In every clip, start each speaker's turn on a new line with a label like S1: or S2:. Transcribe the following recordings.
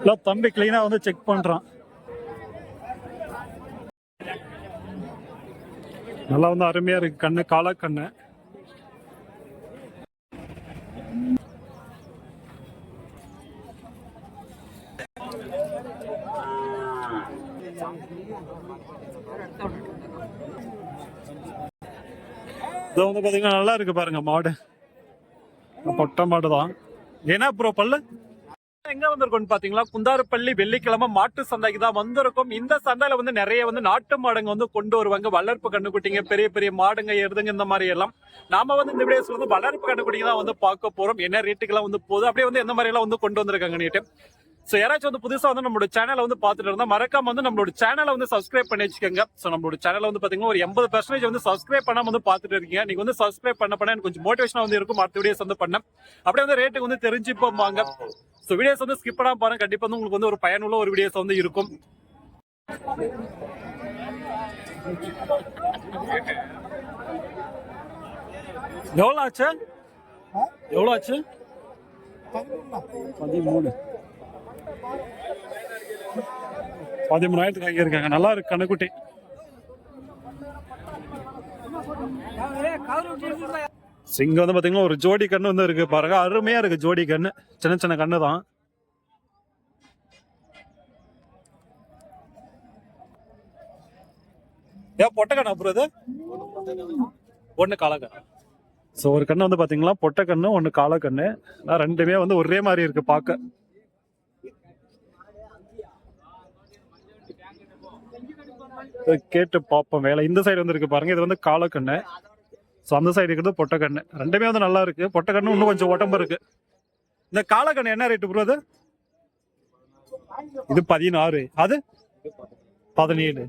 S1: இல்லை தம்பி கிளீனா வந்து செக் பண்றான். நல்லா வந்து அருமையா இருக்கு கண்ணு கால இது வந்து பாத்தீங்கன்னா நல்லா இருக்கு பாருங்க மாடு. பொட்டை மாடு தான் ஏன்னா ப்ரோ பல்லு? எங்க வந்திருக்கோம் பாத்தீங்களா? குந்தாரப்பள்ளி வெள்ளிக்கிழமை மாட்டு சந்தைக்கு தான் வந்திருக்கும். இந்த சந்தையில வந்து நிறைய வந்து நாட்டு மாடுங்க வந்து கொண்டு வருவாங்க. வளர்ப்பு கண்ணுக்குட்டிங்க பெரிய பெரிய மாடுங்க எருதுங்க இந்த மாதிரி எல்லாம். நாம வந்து இந்த வீடியோஸ் வந்து வளர்ப்பு கண்ணுக்குட்டிங்க தான் வந்து பார்க்க போறோம். என்ன ரேட்டுக்கெல்லாம் வந்து போகுது? அப்படியே வந்து எந்த மாதிரி எல்லாம் வந்து கொண்டு வந்திருக்காங்க நீட்டு ஸோ யாராச்சும் வந்து புதுசா வந்து நம்மளோட சேனலை வந்து பார்த்துட்டு இருந்தா மறக்காம வந்து நம்மளோட சேனலை வந்து சப்ஸ்கிரைப் பண்ணி வச்சுக்கோங்க. ஸோ நம்மளோட சேனலை வந்து பாத்தீங்கன்னா ஒரு எண்பது பர்சன்டேஜ் வந்து சப்ஸ்கிரைப் பண்ணாம வந்து பார்த்துட்டு இருக்கீங்க. நீங்க வந்து சப்ஸ்கிரைப் பண்ண பண்ண எனக்கு கொஞ்சம் மோட்டிவேஷனா வந்து இருக்கும். அடுத்த வீடியோஸ் வந்து பண்ண அப்படியே வந்து ரேட்டுக்கு வந்து தெரிஞ்சுப்போம் ஸோ வீடியோஸ் வந்து ஸ்கிப் பண்ணாம பாருங்க. கண்டிப்பா வந்து உங்களுக்கு வந்து ஒரு பயனுள்ள ஒரு வீடியோஸ் வந்து இருக்கும். எவ்வளோ ஆச்சு? எவ்வளோ ஆச்சு? பதிமூணு. பதிமூணாயிரத்துக்கு வாங்கியிருக்காங்க. நல்லா இருக்கு கண்ணுக்குட்டி. சிங்கம் வந்து பாத்தீங்கன்னா ஒரு ஜோடி கண்ணு வந்து இருக்கு பாருங்க. அருமையா இருக்கு ஜோடி கண்ணு. சின்ன சின்ன கண்ணு தான். ஏன் பொட்டை கண்ணு அப்புறம் இது? ஒன்று காலக்கண்ணு ஸோ ஒரு கண்ணு வந்து பாத்தீங்களா பொட்டை கண்ணு ஒன்று காலக்கண்ணு ரெண்டுமே வந்து ஒரே மாதிரி இருக்கு பார்க்க. கேட்டு பார்ப்போம். வேலை இந்த சைடு வந்து இருக்கு பாருங்க. இது வந்து காலக்கண்ணு. ஸோ அந்த சைடு இருக்கிறது பொட்டக்கண்ணு. ரெண்டுமே வந்து நல்லா இருக்கு. பொட்டக்கண்ணு இன்னும் கொஞ்சம் உடம்பு இருக்கு. இந்த காலக்கண்ணு என்ன ரேட்டு ப்ரோ அது? இது பதினாறு. அது? பதினேழு.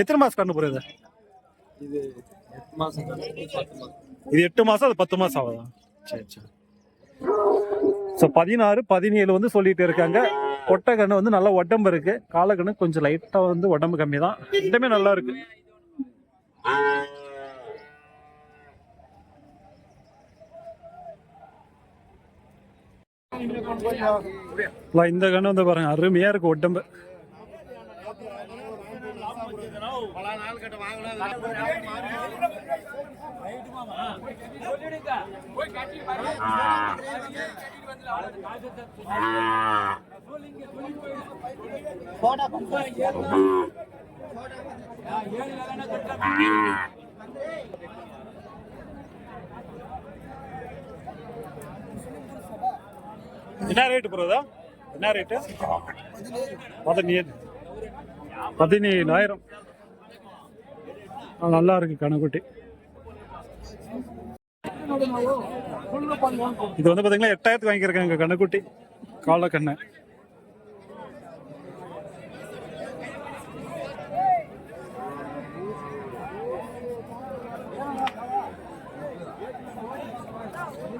S1: எத்தனை மாசம் கண்ணு ப்ரோ இது? இது எட்டு மாசம் அது பத்து மாசம் ஆகுதா? சரி சரி. ஸோ பதினாறு பதினேழு வந்து சொல்லிட்டு இருக்காங்க. பொட்டை கண்ணு வந்து நல்ல உடம்பு இருக்கு. காலக்கண்ணு கொஞ்சம் லைட்டா வந்து உடம்பு கம்மி தான். ரெண்டுமே நல்லா இருக்கு. இந்த கண்ணு வந்து பாருங்க அருமையா இருக்கு உடம்பு. என்ன ரேட்டு போறதா என்ன ரேட்டு பதினேழு. பதினேழாயிரம். ஆ, நல்லா இருக்கு கணக்குட்டி இது வந்து பாத்தீங்கன்னா எட்டாயிரத்துக்கு வாங்கியிருக்காங்க கண்ணுக்குட்டி காலை கண்ணை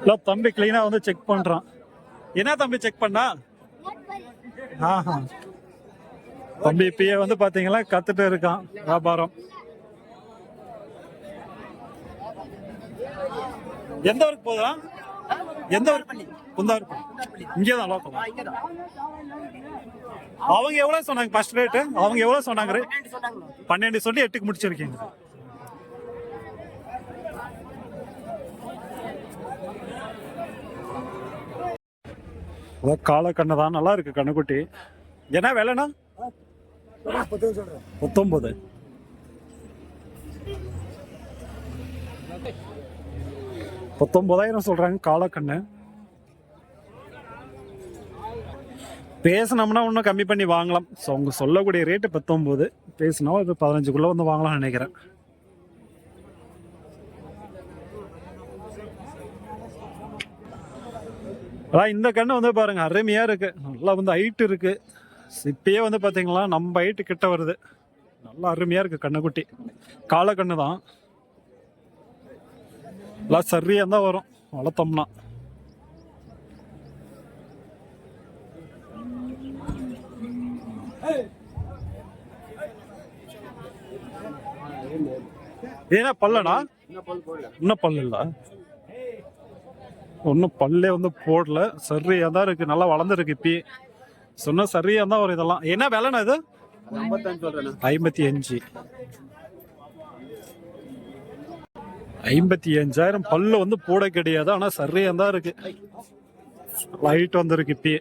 S1: இல்லை தம்பி கிளீனாக வந்து செக் பண்ணுறான் என்ன தம்பி செக் பண்ணா? ஆஹா. தம்பி இப்பயே வந்து பார்த்தீங்கன்னா கற்றுட்டு இருக்கான் வியாபாரம். எந்த ஊருக்கு போதா எந்த ஊர்? குந்தாரு இங்கே தான் லோக்கல் அவங்க எவ்வளோ சொன்னாங்க ஃபர்ஸ்ட் ரேட்டு அவங்க எவ்வளோ சொன்னாங்க பன்னெண்டு சொல்லி எட்டுக்கு முடிச்சிருக்கீங்க. கால கண்ணு தான். நல்லா இருக்கு கண்ணுக்குட்டி. என்ன விலைண்ணா? பத்தொன்பது. பத்தொன்பதாயிரம் சொல்றாங்க காலக்கண்ணு பேசினோம்னா இன்னும் கம்மி பண்ணி வாங்கலாம். ஸோ அவங்க சொல்லக்கூடிய ரேட்டு பத்தொம்போது பேசினா ஒரு பதினஞ்சுக்குள்ளே வந்து வாங்கலாம்னு நினைக்கிறேன். அதான் இந்த கண்ணு வந்து பாருங்க அருமையா இருக்கு. நல்லா வந்து ஹைட் இருக்கு. இப்பயே வந்து பாத்தீங்களா நம்ம ஹைட்டு கிட்ட வருது. நல்லா அருமையா இருக்கு கண்ணுக்குட்டி. கால கண்ணு தான். எல்லாம் சரியா தான் வரும் வளர்த்தோம்னா. ஏன்னா பல்லனா இன்னும் பல்லு இல்ல. ஒன்றும் பல்லே வந்து போடல. சரியாக தான் இருக்கு. நல்லா வளர்ந்துருக்கு இப்பி. சொன்ன சரியாக தான் ஒரு இதெல்லாம். என்ன விலைண்ணா இது? ஐம்பத்தி அஞ்சு. ஐம்பத்தி அஞ்சாயிரம் பல்லு வந்து போட கிடையாது. ஆனால் சரியாக தான் இருக்கு. லைட் வந்திருக்கு இப்பயே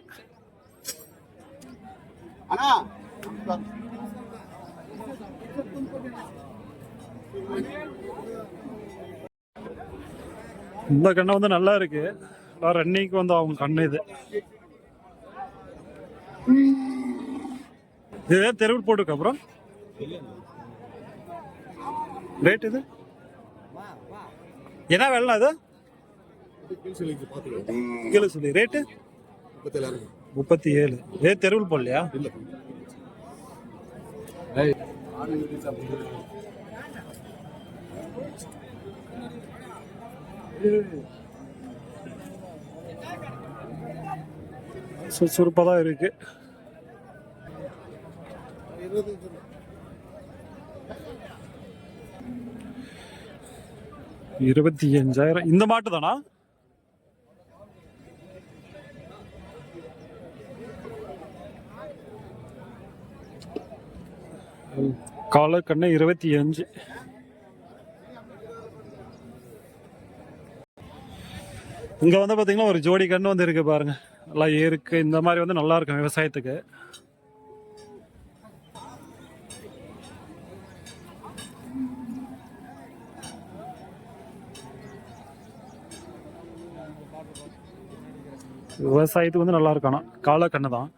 S1: இந்த கண்ணு வந்து நல்லா இருக்கு. ரன்னிங்க்கு வந்து அவங்க கண்ணு இது. இது தெருவில் போட்டுருக்கு அப்புறம். ரேட் இது? என்ன வேலை அது? கிலோ சொல்லி ரேட்டு முப்பத்தி ஏழு ஏ தெருவில் போடலையா? சுறுசுறுப்பாக தான் இருக்கு. இருபத்தி அஞ்சாயிரம். இந்த மாட்டு தானா கால கண்ணு இருபத்தி அஞ்சு. இங்க வந்து பாத்தீங்கன்னா ஒரு ஜோடி கண்ணு வந்து இருக்கு பாருங்க. நல்லா ஏருக்கு இந்த மாதிரி வந்து நல்லா இருக்கும் விவசாயத்துக்கு. விவசாயத்துக்கு வந்து நல்லா இருக்கணும் கால கன்று தான்.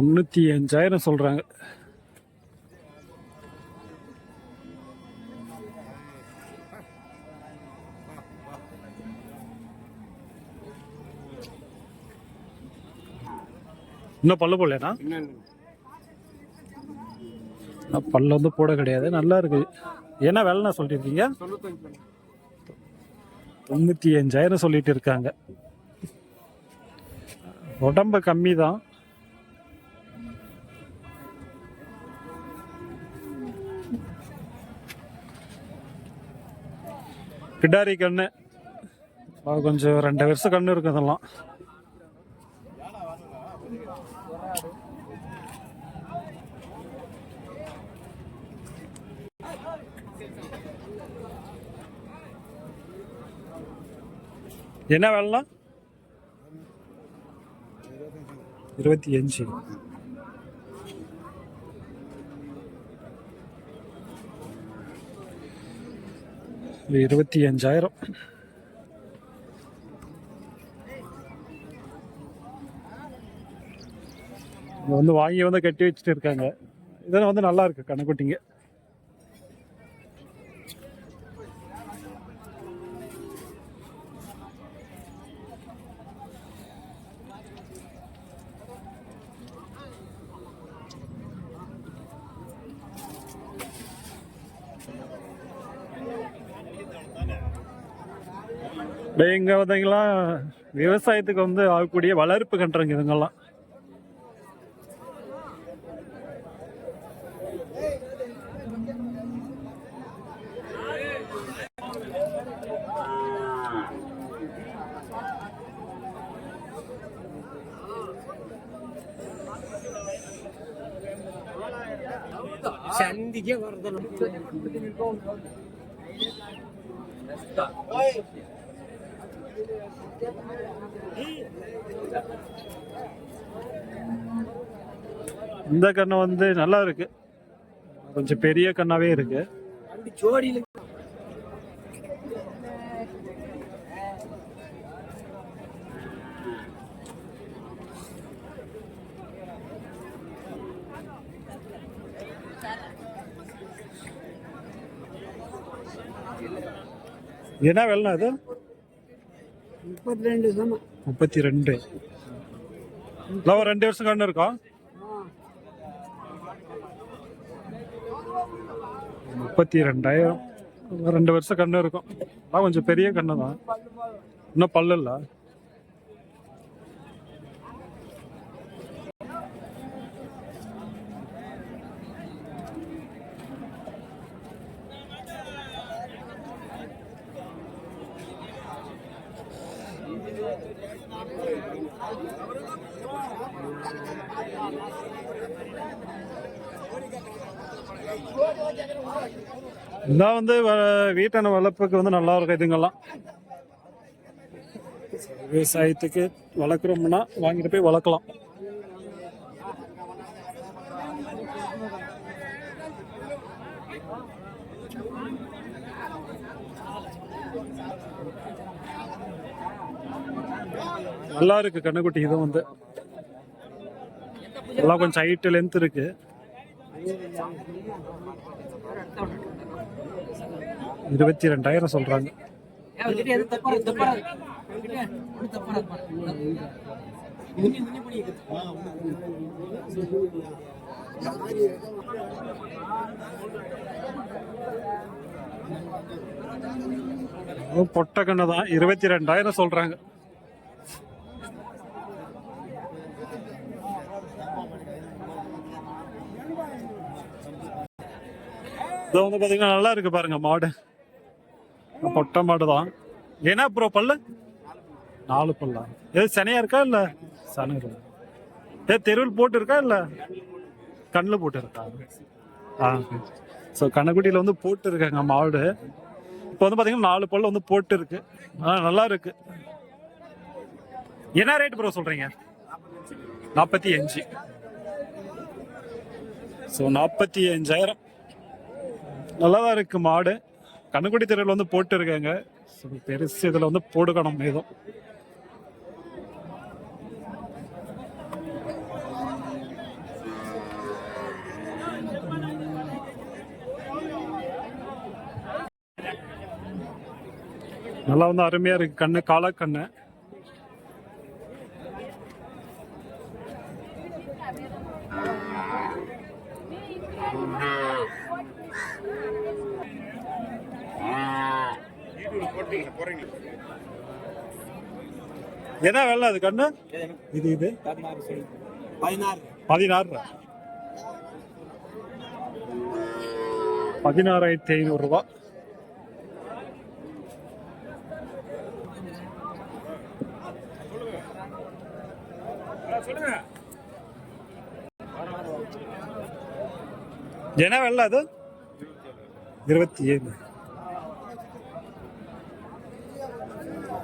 S1: தொண்ணூத்தி அஞ்சாயிரம் சொல்றாங்க. இன்னும் பல்லு போடலனா பல்ல வந்து போட கிடையாது. நல்லா இருக்கு. என்ன வேலைன்னா சொல்லிருக்கீங்க தொண்ணூத்தி அஞ்சாயிரம் சொல்லிட்டு இருக்காங்க. உடம்பு கம்மி தான் கிடாரி கண்ணு. கொஞ்சம் ரெண்டு வருஷம் கண்ணு இருக்கும் அதெல்லாம் என்ன வேலைனா இருபத்தி அஞ்சு. இருபத்தி அஞ்சாயிரம். வந்து வாங்கி வந்து கட்டி வச்சுட்டு இருக்காங்க. இதெல்லாம் வந்து நல்லா இருக்கு கணக்குட்டிங்க இங்க வந்தீங்களா விவசாயத்துக்கு வந்து ஆகக்கூடிய வளர்ப்பு கன்றுங்க இதுங்கெல்லாம்.
S2: சந்திக்க வரது
S1: இந்த கண்ணு வந்து நல்லா இருக்கு. கொஞ்சம் பெரிய கண்ணாவே இருக்கு. என்ன வெள்ளம் அது
S2: முப்பத்தி ரெண்டு
S1: முப்பத்தி ரெண்டு. ரெண்டு வருஷம் கண்ணு இருக்கும் முப்பத்தி ரெண்டாயிரம் ரெண்டு வருஷம் கண்ணு இருக்கும். அதான் கொஞ்சம் பெரிய கண்ணு தான் இன்னும் பல்லு இல்லை. இதான் வந்து வ- வீட்டான வளர்ப்புக்கு வந்து நல்லா இருக்கும் இதுங்கெல்லாம். விவசாயத்துக்கு வளர்க்குறோம்னா வாங்கிட்டு போய் வளர்க்கலாம். நல்லா இருக்கு கண்ணுக்குட்டி இதுவும் வந்து. எல்லாம் கொஞ்சம் ஹைட்டு லென்த் இருக்கு. இருபத்தி ரெண்டாயிரம் சொல்றாங்க அதுவும் பொட்டை கண்ணு தான். இருபத்தி ரெண்டாயிரம் சொல்றாங்க. இது வந்து பாத்தீங்கன்னா நல்லா இருக்கு பாருங்க மாடு. பொட்டை மாடு தான் ஏன்னா ப்ரோ பல்லு? நாலு பல்லா. எது சனையா இருக்கா இல்ல? சனை இருக்கா ஏ தெருவில் போட்டு இருக்கா இல்ல? கண்ணில் போட்டு இருக்கா ஆ. ஸோ கண்ணக்குட்டியில் வந்து போட்டு இருக்காங்க மாடு. இப்போ வந்து பாத்தீங்கன்னா நாலு பல்லு வந்து போட்டு இருக்கு ஆ நல்லா இருக்கு. என்ன ரேட் ப்ரோ சொல்றீங்க? நாற்பத்தி அஞ்சு. ஸோ நாற்பத்தி அஞ்சாயிரம். நல்லா தான் இருக்கு மாடு. கண்ணுக்குடி திரையில் வந்து போட்டு இருக்காங்க ஸோ பெருசு இதில் வந்து போடுக்கணும் ஏதோ நல்லா வந்து அருமையா இருக்கு. கண்ணு காலா கண்ணு. என்ன வேலை அது கண்ணு? இது இது?
S2: பதினாறு.
S1: பதினாறு பதினாறாயிரத்தி ஐநூறு ரூபாய் என்ன வெள்ள அது? இருபத்தி ஏழு.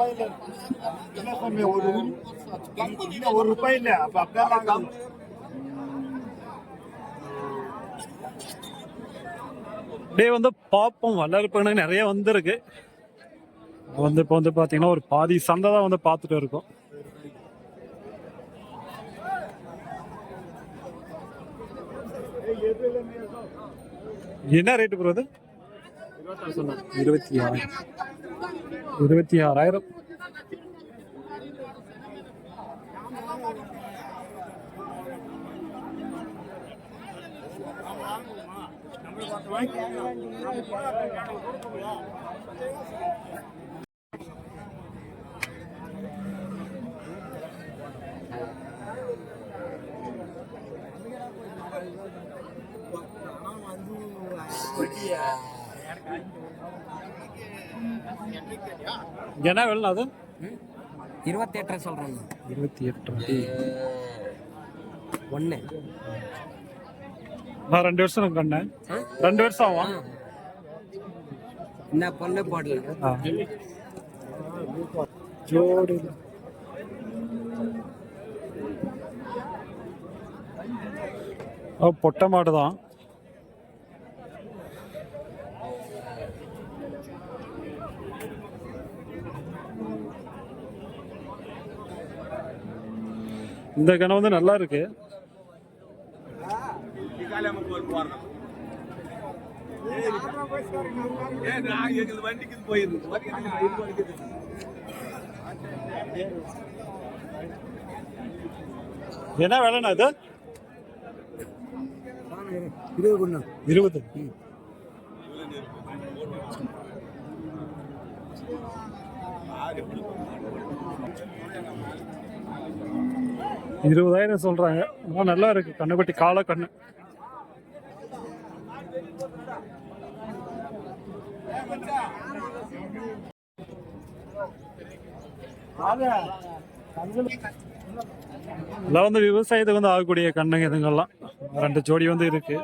S3: ரூபாய் ஒரு இல்ல ஒரு அப்படியே
S1: வந்து பார்ப்போம் வளர்ப்புன்னு நிறைய வந்திருக்கு. வந்து இப்போ வந்து பார்த்தீங்கன்னா ஒரு பாதி சந்தை தான் வந்து பார்த்துட்டு இருக்கோம். என்ன ரேட்டு ப்ரோ அது? இருபத்தி ஆறாயிரம் இருபத்தி ஆறாயிரம். என்ன வேலை அது
S2: இருபத்தி எட்டு சொல்றாங்க.
S1: இருபத்தி எட்டு
S2: ஒன்னு
S1: நான் ரெண்டு வருஷம் கண்ணேன் ரெண்டு வருஷம் ஆகும்.
S2: என்ன பொண்ணு போடல?
S1: ஆ. ஜோடி. ஓ பொட்டை மாடு தான் இந்த கணம் வந்து நல்லா இருக்கு.
S3: வண்டிக்கு போயிருந்து
S1: என்ன வேலைண்ணா இது?
S2: இருபது
S1: இருபது. இருபதாயிரம் சொல்றாங்க. ரொம்ப நல்லா இருக்கு. கண்ணுப்பட்டி கால கண்ணு. இதெல்லாம் வந்து விவசாயத்துக்கு வந்து ஆகக்கூடிய கண்ணுங்க இதுங்கெல்லாம். ரெண்டு ஜோடி வந்து இருக்கு.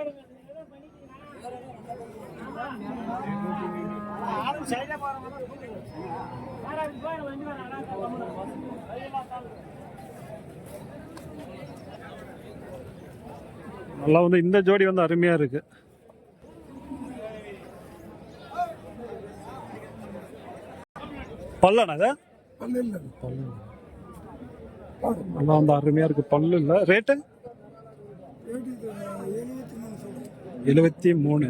S1: நல்லா வந்து இந்த ஜோடி வந்து அருமையா இருக்கு. பல்லண்ணா இது? பல்லு. நல்லா வந்து அருமையா இருக்கு பல்லு இல்ல. ரேட்டு எழுபத்தி மூணு.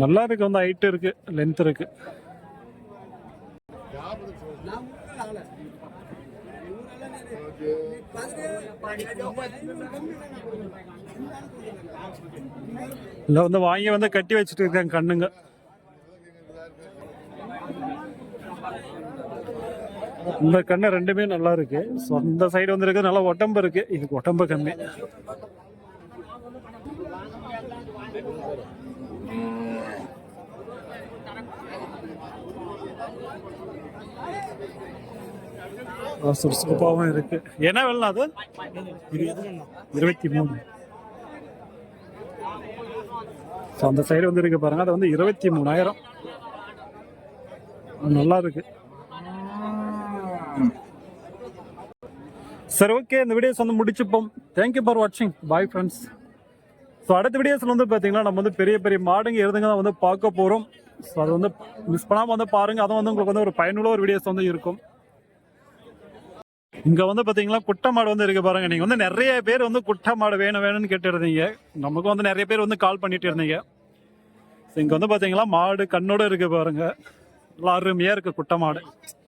S1: நல்லா இருக்கு வந்து ஹைட் இருக்கு லென்த் இருக்கு. இல்ல வந்து வாங்கி வந்து கட்டி வச்சுட்டு இருக்காங்க கண்ணுங்க. இந்த கண்ணு ரெண்டுமே நல்லா இருக்கு. ஸோ அந்த சைடு வந்து இருக்கு நல்லா உடம்பு இருக்கு. இதுக்கு உடம்பு கம்மி. சுறுசுறுப்பாகவும் இருக்கு. என்ன வேலை அது? இருபத்தி மூணு. ஸோ அந்த சைடு வந்து இருக்கு பாருங்க. அது வந்து இருபத்தி மூணாயிரம். நல்லா இருக்கு. சரி ஓகே இந்த வீடியோஸ் வந்து முடிச்சுப்போம். தேங்க்யூ ஃபார் வாட்சிங் பாய் ஃப்ரெண்ட்ஸ் ஸோ அடுத்த வீடியோஸில் வந்து பார்த்தீங்கன்னா நம்ம வந்து பெரிய பெரிய மாடுங்க எருதுங்க தான் வந்து பார்க்க போகிறோம் ஸோ அது வந்து மிஸ் பண்ணாமல் வந்து பாருங்க. அதுவும் வந்து உங்களுக்கு வந்து ஒரு பயனுள்ள ஒரு வீடியோஸ் வந்து இருக்கும். இங்க வந்து பாத்தீங்களா குட்டை மாடு வந்து இருக்கு பாருங்க. நீங்க வந்து நிறைய பேர் வந்து குட்டை மாடு வேணும் வேணும்னு கேட்டிருந்தீங்க. நமக்கு வந்து நிறைய பேர் வந்து கால் பண்ணிட்டு இருந்தீங்க. இங்கே இங்க வந்து பாத்தீங்களா மாடு கண்ணோட இருக்கு பாருங்க. நல்லா அருமையா இருக்கு குட்டை மாடு